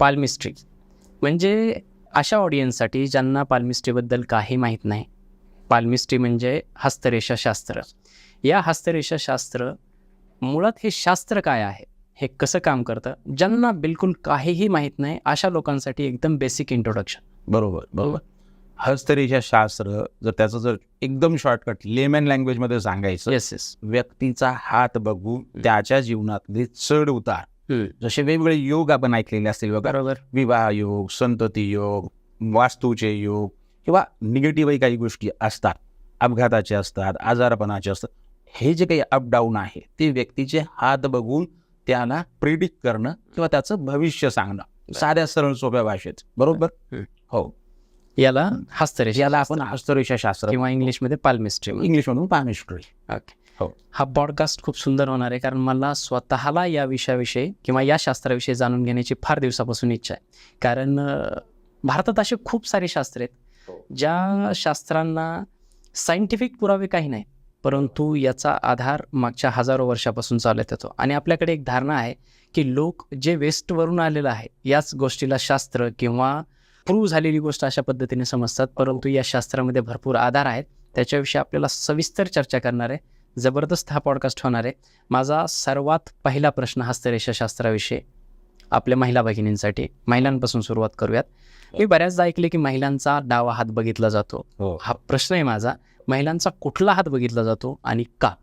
पाल्मिस्ट्री. म्हणजे अशा ऑडियन्ससाठी ज्यांना पाल्मिस्ट्रीबद्दल काही माहीत नाही पाल्मिस्ट्री म्हणजे हस्तरेषाशास्त्र या हस्तरेषाशास्त्र मुळात हे शास्त्र काय आहे? हे कसं काम करतं? ज्यांना बिलकुल काहीही माहीत नाही अशा लोकांसाठी एकदम बेसिक इंट्रोडक्शन बरोबर बरोबर. हस्तरेषा शास्त्र जर त्याचं जर एकदम शॉर्टकट लेमन लँग्वेजमध्ये सांगायचं येस येस व्यक्तीचा हात बघून त्याच्या जीवनातले चढ उतार जसे वेगवेगळे योग आपण ऐकलेले असतील बरोबर. विवाह योग संतती योग वास्तूचे योग किंवा निगेटिव्हही काही गोष्टी असतात. अपघाताचे असतात आजारपणाचे असतात. हे जे काही अपडाऊन आहे ते व्यक्तीचे हात बघून त्याला प्रिडिक्ट करणं किंवा त्याचं भविष्य सांगणं. साध्या सरळ सोप्या भाषेत. बरोबर. हो. याला हस्तरेषा याला आपण हस्तरेषा शास्त्र किंवा इंग्लिशमध्ये पाल्मिस्ट्री इंग्लिश मधून पामिस्ट्री ओके हो. हा पॉडकास्ट खूप सुंदर होणार आहे कारण मला स्वतःला या विषयाविषयी किंवा या शास्त्राविषयी जाणून घेण्याची फार दिवसापासून इच्छा आहे कारण भारतात असे खूप सारे शास्त्र आहेत हो. ज्या शास्त्रांना सायंटिफिक पुरावे काही नाही परंतु याचा आधार मागच्या हजारो वर्षापासून चालत येतो आणि आपल्याकडे एक धारणा आहे की लोक जे वेस्टवरून आलेलं आहे याच गोष्टीला शास्त्र किंवा प्रूव्ह झालेली गोष्ट अशा पद्धतीने समजतात परंतु या शास्त्रामध्ये भरपूर आधार आहेत त्याच्याविषयी आपल्याला सविस्तर चर्चा करणार आहे जबरदस्त हा पॉडकास्ट होणार आहे. माझा सर्वात पहिला प्रश्न हस्तरेषा शास्त्राविषयी आपल्या महिला भगिनींसाठी. महिलांपासून सुरुवात करूयात. मी बऱ्याचदा ऐकले की महिलांचा डावा हात बघितला जातो. हो. हा प्रश्न आहे माझा. महिलांचा कुठला हात बघितला जातो आणि का?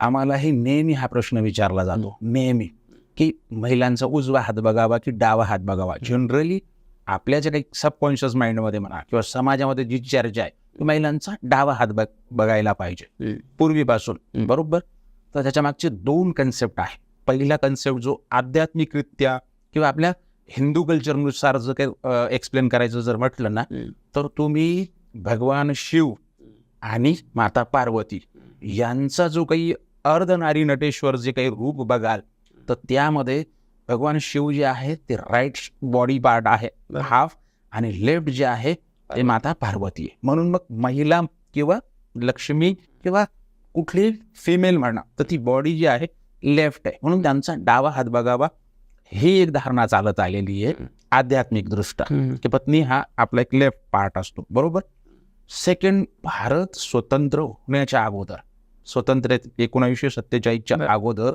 आम्हालाही नेहमी हा प्रश्न विचारला जातो. नेहमी. की महिलांचा उजवा हात बघावा की डावा हात बघावा? जनरली आपल्या ज्या काही सबकॉन्शियस माइंडमध्ये म्हणा किंवा समाजामध्ये जी चर्चा आहे महिलांचा डावा हात बघ बघायला पाहिजे. पूर्वीपासून. बरोबर तर त्याच्या मागचे दोन कन्सेप्ट आहे पहिला कन्सेप्ट जो आध्यात्मिकरित्या किंवा आपल्या हिंदू कल्चरनुसार जर काही एक्सप्लेन करायचं जर म्हटलं ना. तर तुम्ही भगवान शिव आणि माता पार्वती यांचा जो काही अर्धनारी नटेश्वर जे काही रूप बघाल तर त्यामध्ये भगवान शिव जे आहे ते राईट बॉडी पार्ट आहे. हाफ आणि लेफ्ट जे आहे ते माता पार्वती आहे. म्हणून मग महिला किंवा लक्ष्मी किंवा कुठली फिमेल म्हणा तर ती बॉडी जी आहे लेफ्ट आहे. म्हणून त्यांचा डावा हात बघावा. ही एक धारणा चालत आलेली आहे हम्म. आध्यात्मिक दृष्ट्या. की पत्नी हा आपला एक लेफ्ट पार्ट असतो. बरोबर? सेकंड भारत स्वतंत्र होण्याच्या अगोदर स्वतंत्र एकोणावीसशे सत्तेचाळीसच्या. अगोदर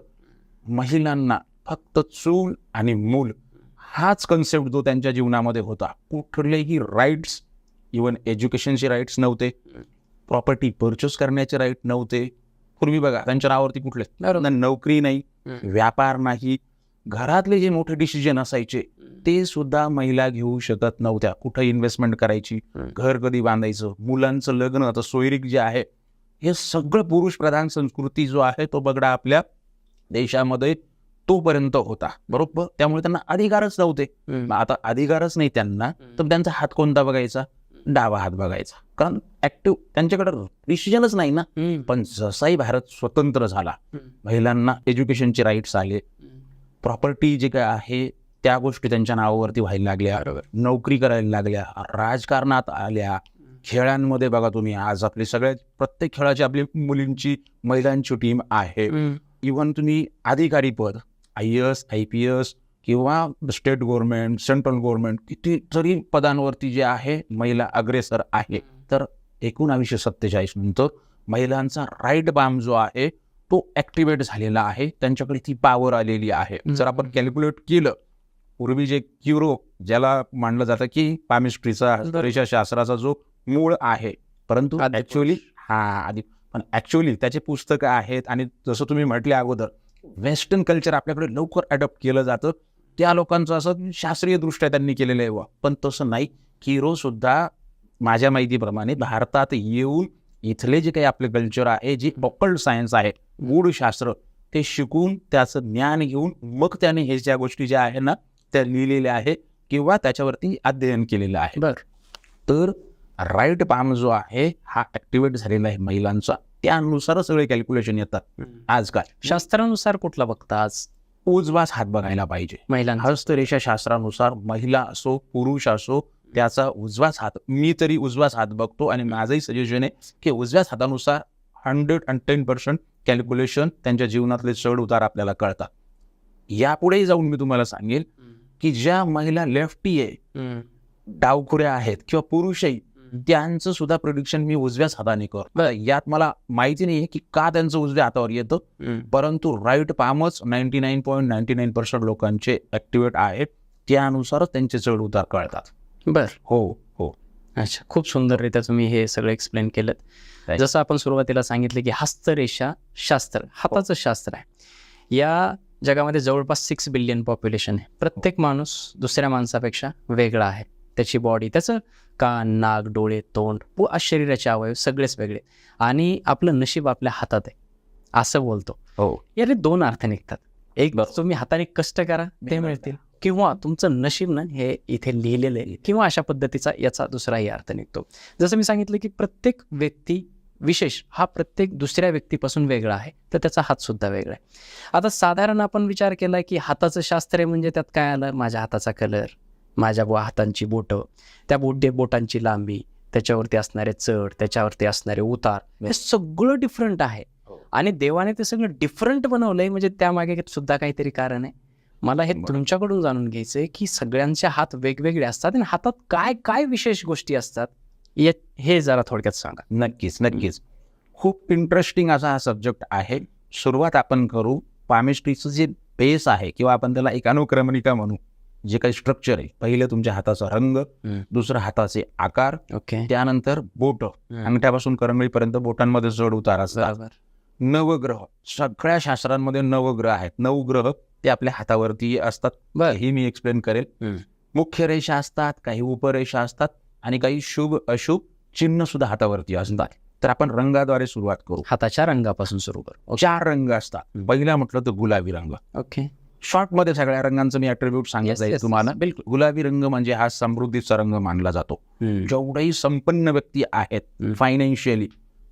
महिलांना फक्त चूल आणि मूल हाच कन्सेप्ट जो त्यांच्या जीवनामध्ये होता. कुठलेही राईट्स इवन एज्युकेशनचे राईट्स नव्हते. प्रॉपर्टी परचेस करण्याचे राईट नव्हते. पूर्वी बघा त्यांच्या नावावरती कुठले. ना नोकरी नाही. व्यापार नाही. घरातले जे मोठे डिसिजन असायचे ते सुद्धा महिला घेऊ शकत नव्हत्या. कुठं इन्व्हेस्टमेंट करायची. घर कधी बांधायचं? मुलांचं लग्न आता सोयरीक जे आहे हे सगळं पुरुष प्रधान संस्कृती जो आहे तो बगडा आपल्या देशामध्ये तोपर्यंत होता. बरोबर? त्यामुळे त्यांना अधिकारच नव्हते. आता अधिकारच नाही त्यांना. तर त्यांचा हात कोणता बघायचा? डावा हात बघायचा. कारण ऍक्टिव्ह त्यांच्याकडे डिसिजनच नाही ना. पण जसाही भारत स्वतंत्र झाला महिलांना एज्युकेशनचे राईट्स आले. प्रॉपर्टी जे काय आहे त्या गोष्टी त्यांच्या नावावरती व्हायला लागल्या. नोकरी करायला लागल्या. राजकारणात आल्या. खेळांमध्ये बघा तुम्ही आज आपली सगळ्यात प्रत्येक खेळाची आपली मुलींची महिलांची टीम आहे. इव्हन तुम्ही अधिकारी पद I S I P S किंवा स्टेट गव्हर्नमेंट सेंट्रल गव्हर्नमेंट किती जरी पदांवरती जे आहे महिला अग्रेसर आहे. तर एकोणावीसशे सत्तेचाळीस नंतर महिलांचा राईट बाम जो आहे तो ऍक्टिवेट झालेला आहे. त्यांच्याकडे ती पॉवर आलेली आहे. जर आपण कॅल्क्युलेट केलं पूर्वी जे क्युरो ज्याला मानलं जातं की पामिस्ट्रीचा रेषा शास्त्राचा जो मूळ आहे परंतु ऍक्च्युअली हा आधी पण ऍक्च्युअली त्याचे पुस्तकं आहेत. आणि जसं तुम्ही म्हटले अगोदर वेस्टर्न कल्चर आपल्याकडे लवकर अडॉप्ट केलं जातं. त्या लोकांचं असं शास्त्रीय दृष्ट्या त्यांनी केलेलं आहे. पण तसं नाही. किरो सुद्धा माझ्या माहितीप्रमाणे भारतात येऊन इथले जे काही आपले कल्चर आहे जे ऑकल्ड सायन्स आहे गूढशास्त्र ते शिकून त्याचं ज्ञान घेऊन मग त्याने हे ज्या गोष्टी ज्या आहे ना त्या लिहिलेल्या आहे किंवा त्याच्यावरती अध्ययन केलेलं आहे. बर. तर राईट पाम जो आहे हा ऍक्टिवेट झालेला आहे महिलांचा. त्यानुसारच सगळे कॅल्क्युलेशन येतात. आजकाल. शास्त्रानुसार कुठला बघता आज उजवाच हात बघायला पाहिजे. महिलांचा. हस्तरेषा शास्त्रानुसार महिला असो पुरुष असो त्याचा उजवाच हात मी तरी उजवाच हात बघतो आणि माझंही सजेशन आहे की उजव्याच हातानुसार hundred and ten percent calculation त्यांच्या जीवनातले चढ उतार आपल्याला कळतात. यापुढेही जाऊन मी तुम्हाला सांगेल की ज्या महिला लेफ्टी आहे डावखुऱ्या आहेत किंवा पुरुषही त्यांचं सुद्धा प्रिडिक्शन मी उजव्याच हाताने करतो. यात मला माहिती नाही की का त्यांचं उजव्या हातावर येतं. परंतु right पामच ninety nine point ninety nine percent लोकांचे ऍक्टिवेट आहेत. त्यानुसारच त्यांचे चढ उतार कळतात. बर. हो हो. अच्छा खूप सुंदररित्या तुम्ही हे सगळं एक्सप्लेन केलं. जसं आपण सुरुवातीला सांगितलं की हस्तरेषा शास्त्र हाताचं शास्त्र आहे. या जगामध्ये जवळपास सिक्स बिलियन पॉप्युलेशन आहे. प्रत्येक माणूस दुसऱ्या माणसापेक्षा वेगळा आहे. त्याची बॉडी त्याचं कान नाक डोळे तोंड व शरीराचे अवयव सगळेच वेगळे. आणि आपलं नशीब आपल्या हातात आहे. असं बोलतो. हो. याले दोन अर्थ निघतात. एक. तुम्ही हाताने कष्ट करा ते मिळतील. किंवा तुमचं नशीब ना हे इथे लिहिलेलं आहे. किंवा अशा पद्धतीचा याचा दुसराही अर्थ निघतो. जसं मी सांगितलं की प्रत्येक व्यक्ती विशेष हा प्रत्येक दुसऱ्या व्यक्तीपासून वेगळा आहे. तर त्याचा हात सुद्धा वेगळा आहे. आता साधारण आपण विचार केला की हाताचं शास्त्र आहे म्हणजे त्यात काय आलं? माझ्या हाताचा कलर माझ्या बो हातांची बोटं त्या बोटे बोटांची लांबी त्याच्यावरती असणारे चढ त्याच्यावरती असणारे उतार हे सगळं डिफरंट आहे. हो. आणि देवाने ते सगळं डिफरंट बनवलंय म्हणजे त्यामागे सुद्धा काहीतरी कारण आहे. मला हे. तुमच्याकडून जाणून घ्यायचंय की सगळ्यांचे हात वेगवेगळे असतात आणि हातात काय काय विशेष गोष्टी असतात हे जरा थोडक्यात सांगा. नक्कीच नक्कीच. खूप इंटरेस्टिंग असा हा सब्जेक्ट आहे. सुरुवात आपण करू. पामिस्ट्रीचं जे बेस आहे किंवा आपण त्याला एक अनुक्रमणिका म्हणू. जे काही स्ट्रक्चर आहे पहिलं तुमच्या हाताचा रंग. दुसरं हाताचे आकार ओके. त्यानंतर बोट. अंगठ्यापासून करंगळीपर्यंत बोटांमध्ये चढ उतार. असतात नवग्रह. सगळ्या शास्त्रांमध्ये नवग्रह आहेत. नऊ ग्रह ते आपल्या हातावरती असतात. बर. ही मी एक्सप्लेन करेल. मुख्य रेषा असतात काही उपरेषा असतात आणि काही शुभ अशुभ चिन्ह सुद्धा हातावरती असतात. तर आपण रंगाद्वारे सुरुवात करू. हाताच्या रंगापासून सुरू कर. चार रंग असतात. पहिला म्हटलं तर गुलाबी रंग. ओके. शॉर्टमध्ये सगळ्या रंगांचं मी अट्रिब्यूट सांगितलं yes, तुम्हाला. बिलकुल. गुलाबी रंग म्हणजे हा समृद्धीचा रंग मानला जातो. जेवढेही संपन्न व्यक्ती आहेत. फायनान्शियली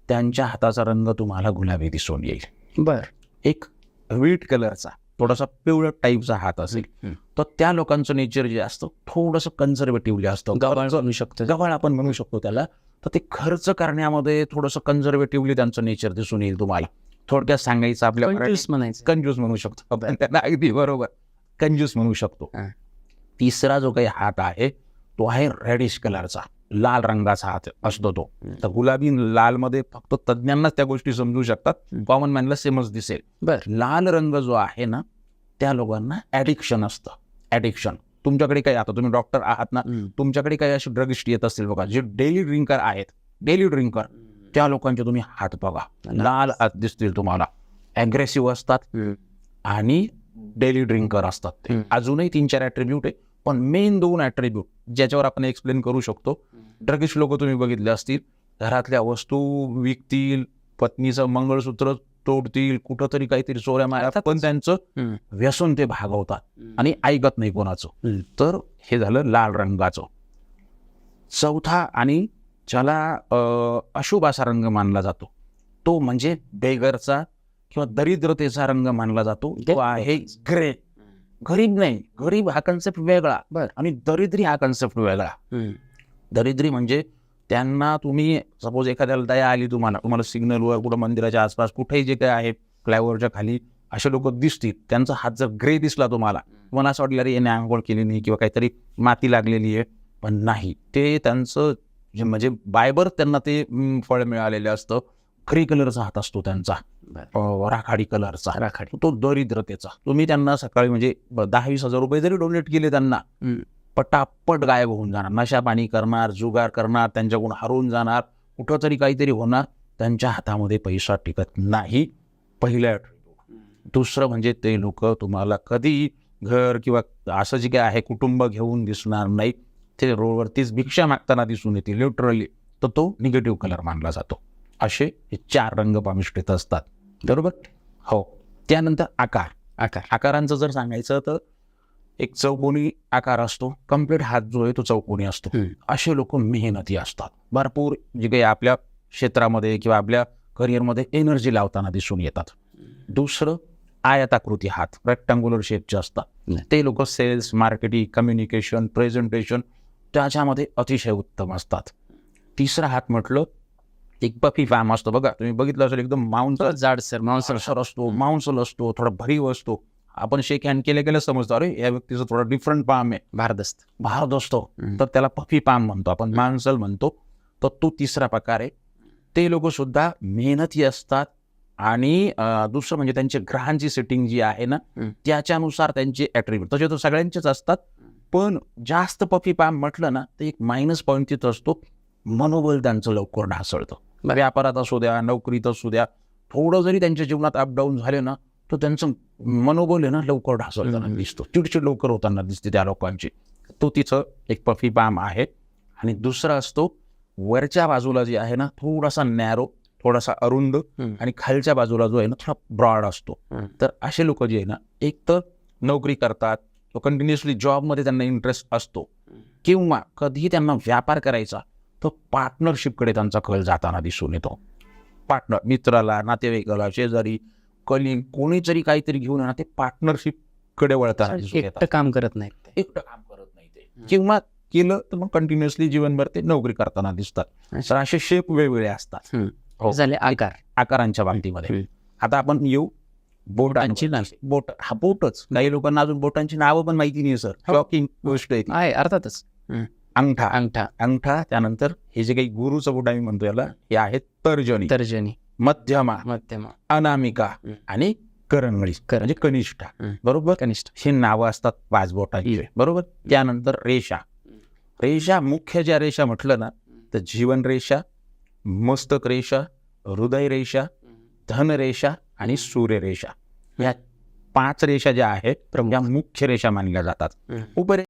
त्यांच्या हाताचा रंग तुम्हाला गुलाबी दिसून येईल. बर. एक व्हीट कलरचा थोडासा पिवळट टाईपचा हात असेल. तर त्या लोकांचं नेचर जे असतं थोडंसं कन्झर्वेटिव्हली असतं. गव्हाळ म्हणू शकतो. गव्हाळ आपण म्हणू शकतो त्याला. तर ते खर्च करण्यामध्ये थोडंसं कन्झर्वेटिव्हली त्यांचं नेचर दिसून येईल तुम्हाला. थोडक्यात सांगायचं आपल्या कंजूस म्हणायचं. कंजूस म्हणू शकतो आपण त्यांना. अगदी बरोबर. कंजूस म्हणू शकतो. तिसरा जो काही हात आहे तो आहे रेडिश कलरचा लाल रंगाचा हात असतो तो. तर गुलाबी लाल मध्ये फक्त तज्ज्ञांनाच त्या गोष्टी समजू शकतात. कॉमन मॅनला सेमच दिसेल. बर. लाल रंग जो आहे ना त्या लोकांना ॲडिक्शन असतं. ॲडिक्शन तुमच्याकडे काही आता तुम्ही डॉक्टर आहात ना. तुमच्याकडे काही असे ड्रगिस्ट येत असतील बघा जे डेली ड्रिंकर आहेत. डेली ड्रिंकर त्या लोकांचे तुम्ही हात बघा लाल दिसतील तुम्हाला अग्रेसिव्ह असतात. आणि डेली ड्रिंकर असतात ते. अजूनही तीन चार ॲट्रिब्यूट आहे पण मेन दोन ॲट्रिब्यूट ज्याच्यावर आपण एक्सप्लेन करू शकतो ड्रगिस्ट लोक तुम्ही बघितले असतील घरातल्या वस्तू विकतील पत्नीचं मंगळसूत्र तोडतील कुठंतरी काहीतरी चोऱ्या मारतात पण. त्यांचं. व्यसन ते भागवतात आणि ऐकत नाही कोणाचं. तर हे झालं लाल रंगाचं चौथा आणि ज्याला अशुभ असा रंग मानला जातो. तो म्हणजे बेगरचा किंवा दरिद्रतेचा रंग मानला जातो. तो आहे ग्रे. गरीब नाही. गरीब हा कन्सेप्ट वेगळा. बर. आणि दरिद्री हा कन्सेप्ट वेगळा. दरिद्री म्हणजे त्यांना तुम्ही सपोज एखाद्याला दया आली तुम्हाला तुम्हाला सिग्नलवर कुठं मंदिराच्या आसपास कुठेही जे काय आहे फ्लायओव्हरच्या खाली असे लोक दिसतील. त्यांचा हात जर ग्रे दिसला तुम्हाला तुम्हाला असं वाटलं अरे याने आंघोळ केली नाही किंवा काहीतरी माती लागलेली आहे. पण नाही. ते त्यांचं जे म्हणजे बायबर त्यांना ते फळ मिळालेलं असतं. ग्रे कलरचा हात असतो त्यांचा. राखाडी कलरचा. राखाडी. तो दरिद्रतेचा. तुम्ही त्यांना सकाळी म्हणजे दहा वीस हजार रुपये जरी डोनेट केले त्यांना. पटापट गायब होऊन जाणार. नशा पाणी करणार जुगार करणार त्यांच्याकडून हरवून जाणार. कुठं तरी काहीतरी होणार. त्यांच्या हातामध्ये पैसा टिकत नाही. पहिलं दुसरं म्हणजे ते लोक तुम्हाला कधी घर किंवा असं जे काय आहे कुटुंब घेऊन दिसणार नाही. ते रोडवरतीच भिक्षा मागताना दिसून येतील. लिटरली तर तो निगेटिव्ह कलर मानला जातो. असे हे चार रंग पामिष्टीत असतात. बरोबर? हो. त्यानंतर आकार. आकार. आकारांचं जर सांगायचं तर एक चौकोनी आकार असतो. कंप्लीट हात जो आहे तो चौकोनी असतो. असे लोक मेहनती असतात. भरपूर जे काही आपल्या क्षेत्रामध्ये किंवा आपल्या करिअरमध्ये एनर्जी लावताना दिसून येतात. दुसरं आयताकृती हात. रेक्टँग्युलर शेपचे असतात. ते लोक सेल्स मार्केटिंग कम्युनिकेशन प्रेझेंटेशन त्याच्यामध्ये अतिशय उत्तम असतात. तिसरा हात म्हटलं एक पफी फॅम असतो बघा तुम्ही बघितलं असेल एकदम माउंट जाडसर मांसर सरसर असतो मांसल असतो थोडा भरीव असतो. आपण शेक हँड केले गेलं समजतो अरे या व्यक्तीचं थोडं डिफरंट पाम आहे. भारदस्त भारत असतो. तर त्याला पफी पाम म्हणतो आपण माणसल म्हणतो. तर तो तिसरा प्रकार आहे. ते लोक सुद्धा मेहनती असतात आणि दुसरं म्हणजे त्यांचे ग्रहांची सेटिंग जी आहे ना. त्याच्यानुसार त्यांचे ॲट्रिब्यूट तसे तर सगळ्यांचेच असतात पण जास्त पफी पाम म्हटलं ना तर एक मायनस पॉईंट तिथं असतो. मनोबल त्यांचं लवकर ढासळतं. व्यापारात असू द्या नोकरीत असू द्या थोडं जरी त्यांच्या जीवनात अपडाऊन झाले ना तर त्यांचं मनोबल आहे ना लवकर ढासळताना. दिसतो. चिडचिड लवकर होताना दिसते त्या लोकांची. तो तिथं एक पफी पाम आहे. आणि दुसरा असतो वरच्या बाजूला जे आहे ना थोडासा नॅरो थोडासा अरुंद. आणि खालच्या बाजूला जो आहे ना थोडा ब्रॉड असतो. तर असे लोक जे आहे ना एक तर नोकरी करतात कंटिन्युअसली जॉबमध्ये त्यांना इंटरेस्ट असतो. किंवा कधीही त्यांना व्यापार करायचा तर पार्टनरशिपकडे त्यांचा कल जाताना दिसून येतो. पार्टनर मित्राला नातेवाईकाला शेजारी कलिंग कोणी जरी काहीतरी घेऊन येणार ते पार्टनरशिपकडे वळताना दिसून येतात. काम करत नाहीत ते. एकटं काम करत नाही ते. किंवा केलं तर मग कंटिन्युअसली जीवनभर ते नोकरी करताना दिसतात. तर असे शेप वेगवेगळे असतात. हो. झाले आकार. आकारांच्या बाबतीमध्ये. आता आपण येऊ. बोटांची बोटांची बोट हा बोटच. काही लोकांना अजून बोटांची नावं पण माहिती नाही सर हो. शॉकिंग गोष्ट आहे. आहे अर्थातच. अंगठा. अंगठा. अंगठा त्यानंतर हे जे काही गुरुचं बोट आम्ही म्हणतो याला हे आहेत तर्जनी. तर्जनी. मध्यमा. मध्यमा. अनामिका. आणि करंगळी करण. म्हणजे कनिष्ठा. बरोबर? कनिष्ठ. हे नावं असतात पाच बोटांची. बरोबर? त्यानंतर रेषा. रेषा मुख्य ज्या रेषा म्हटलं ना तर जीवन रेषा मस्तक रेषा हृदय रेषा धन रेषा आणि सूर्य रेषा या पाच रेषा ज्या आहेत प्रमुख या मुख्य रेषा मानल्या जातात. उपर